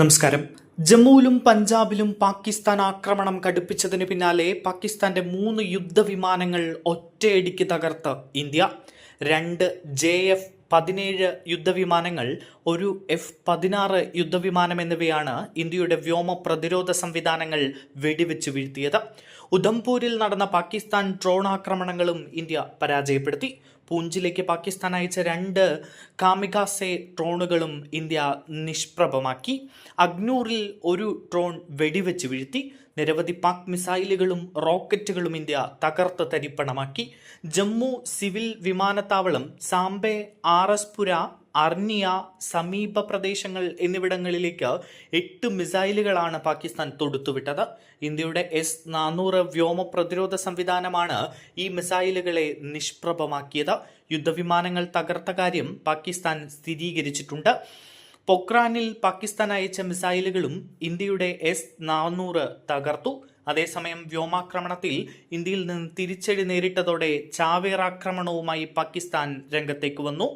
നമസ്കാരം. ജമ്മുവിലും പഞ്ചാബിലും പാകിസ്ഥാൻ ആക്രമണം കടുപ്പിച്ചതിന് പിന്നാലെ പാകിസ്ഥാന്റെ മൂന്ന് യുദ്ധവിമാനങ്ങൾ ഒറ്റയടിക്ക് തകർത്ത് ഇന്ത്യ. രണ്ട് ജെ എഫ് പതിനേഴ് യുദ്ധവിമാനങ്ങൾ ഒരു എഫ് പതിനാറ് യുദ്ധവിമാനം എന്നിവയാണ് ഇന്ത്യയുടെ വ്യോമ പ്രതിരോധ സംവിധാനങ്ങൾ വെടിവെച്ച് വീഴ്ത്തിയത്. ഉധംപൂരിൽ നടന്ന പാകിസ്ഥാൻ ഡ്രോൺ ആക്രമണങ്ങളും ഇന്ത്യ പരാജയപ്പെടുത്തി. പൂഞ്ചിലേക്ക് പാകിസ്ഥാൻ അയച്ച രണ്ട് കാമികാസെ ഡ്രോണുകളും ഇന്ത്യ നിഷ്പ്രഭമാക്കി. അഗ്നൂറിൽ ഒരു ഡ്രോൺ വെടിവെച്ച് വീഴ്ത്തി. നിരവധി പാക് മിസൈലുകളും റോക്കറ്റുകളും ഇന്ത്യ തകർത്ത് തരിപ്പണമാക്കി. ജമ്മു സിവിൽ വിമാനത്താവളം സാംബെ ആർ എസ് പുര അർണിയ സമീപ പ്രദേശങ്ങൾ എന്നിവിടങ്ങളിലേക്ക് എട്ട് മിസൈലുകളാണ് പാകിസ്ഥാൻ തൊടുത്തുവിട്ടത്. ഇന്ത്യയുടെ എസ് നാനൂറ് വ്യോമ പ്രതിരോധ സംവിധാനമാണ് ഈ മിസൈലുകളെ നിഷ്പ്രഭമാക്കിയത്. യുദ്ധവിമാനങ്ങൾ തകർത്ത കാര്യം പാകിസ്ഥാൻ സ്ഥിരീകരിച്ചിട്ടുണ്ട്. പൊക്രാനിൽ പാകിസ്ഥാൻ അയച്ച മിസൈലുകളും ഇന്ത്യയുടെ എസ് നാനൂറ് തകർത്തു. അതേസമയം വ്യോമാക്രമണത്തിൽ ഇന്ത്യയിൽ നിന്ന് തിരിച്ചടി നേരിട്ടതോടെ ചാവേറാക്രമണവുമായി പാകിസ്ഥാൻ രംഗത്തേക്ക് വന്നു.